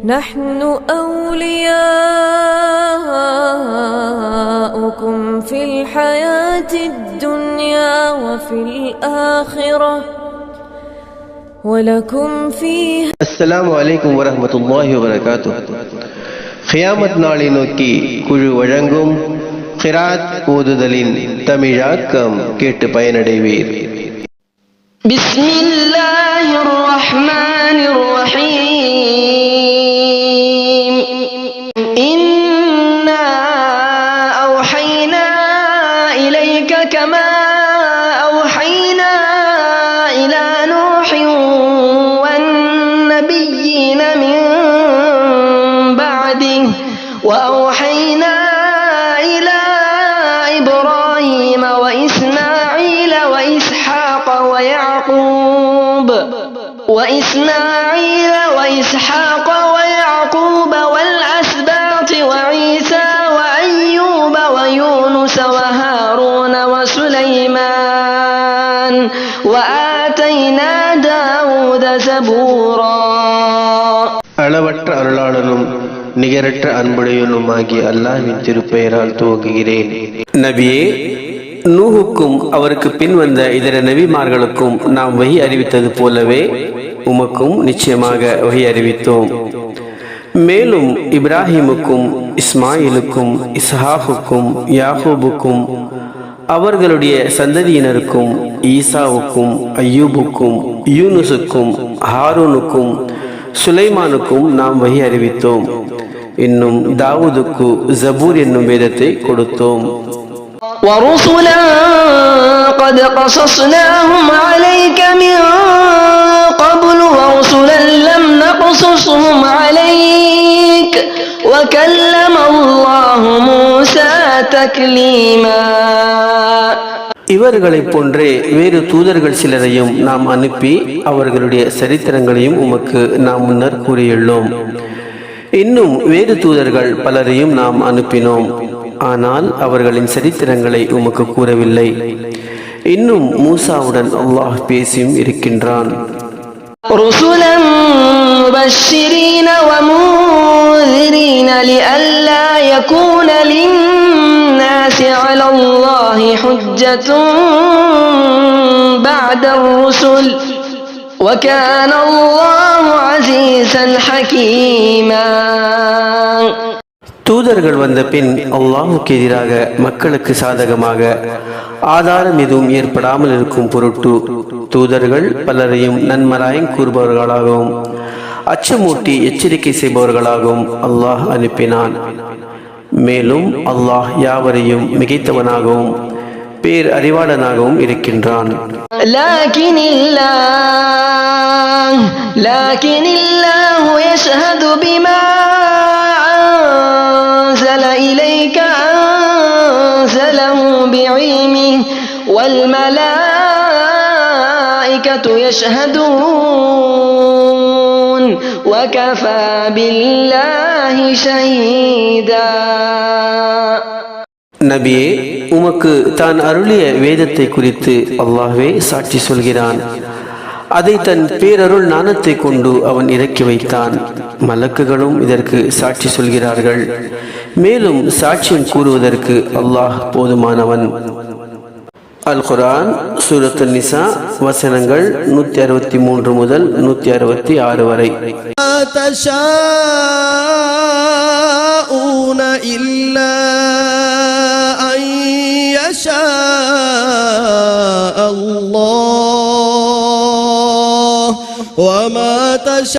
نحن أولياؤكم في الحياة الدنيا وفي الآخرة ولكم فيها அஸ்ஸலாமு அலைக்கும் வரஹ்மத்துல்லாஹி வபரகாத்து கியாமத் நாளை நோக்கி குழு வழங்கும் கிராத் ஓதுதலின் தமிழாக்கம் கேட்டு பயனடைவீர் بسم الله الرحمن الرحيم وأوحينا إلى إبراهيم وإسماعيل وإسحاق ويعقوب وإسماعيل وإسحاق ويعقوب والأسباط وعيسى وأيوب ويونس وهارون وسليمان وآتينا داود زبورا நிகரற்ற அன்புடையனுமாகிய அல்லாஹின் திருப்பெயரால் துவங்குகிறேன் நபியே நூஹுக்கும் அவருக்கு பின் வந்த இதர நபிமார்களுக்கும் நாம் வகி அறிவித்தது போலவே உமக்கும் நிச்சயமாக வகி அறிவித்தோம். மேலும் இப்ராஹிமுக்கும் இஸ்மாயிலுக்கும் இஸ்ஹாஃபுக்கும் யாகூபுக்கும் அவர்களுடைய சந்ததியினருக்கும் ஈசாவுக்கும் ஐயூபுக்கும் யூனுசுக்கும் ஹாரூனுக்கும் சுலைமானுக்கும் நாம் வகி அறிவித்தோம். இன்னும் தாவூதுக்கு ஜபூர் என்னும் வேதத்தை கொடுத்தோம் ورسلا قد قصصناهم عليك من قبل ورسلا لم نقصصهم عليك وكلم الله موسى تكليما இவர்களைப் போன்றே வேறு தூதர்கள் சிலரையும் நாம் அனுப்பி அவர்களுடைய சரித்திரங்களையும் உமக்கு நாம் முன்னர் கூறியுள்ளோம் இன்னும் வேறு தூதர்கள் பலரையும் நாம் அனுப்பினோம் ஆனால் அவர்களின் சரித்திரங்களை உமக்கு கூறவில்லை இன்னும் மூசாவுடன் அல்லாஹ் பேசியும் இருக்கின்றான் رسلا مبشرين ومنذرين لئلا يكون للناس على الله حجة بعد الرسل وكان الله عزيزا حكيما தூதர்கள் வந்த பின் அல்லாஹுக்கு எதிராக மக்களுக்கு சாதகமாக ஆதாரம் எதுவும் ஏற்படாமல் இருக்கும் பொருட்டு தூதர்கள் பலரையும் நன்மராயம் கூறுபவர்களாகவும் அச்சமூட்டி எச்சரிக்கை செய்பவர்களாகவும் அல்லாஹ் அனுப்பினான் மேலும் அல்லாஹ் யாவரையும் மிகைத்தவனாகவும் பேர் அறிவாளனாகவும் இருக்கின்றான் لكن الله لكن الله يشهد بما أنزل إليك أنزله بعلمه والملائكة يشهدون وكفى بالله شهيدا நபியே உமக்கு தான் அருளிய வேதத்தை குறித்து அல்லாஹ்வே சாட்சி சொல்கிறான் அதை தன் பேரருள் நாணத்தை கொண்டு அவன் இறக்கி வைத்தான் மலக்குகளும் இதற்கு சாட்சி சொல்கிறார்கள் மேலும் சாட்சியம் கூறுவதற்கு அல்லாஹ் போதுமானவன் அல் குரான் சூரத்து நிசா வசனங்கள் நூத்தி அறுபத்தி மூன்று முதல் நூத்தி அறுபத்தி ஆறு வரை تشاءون إلا أن يشاء وما تشاء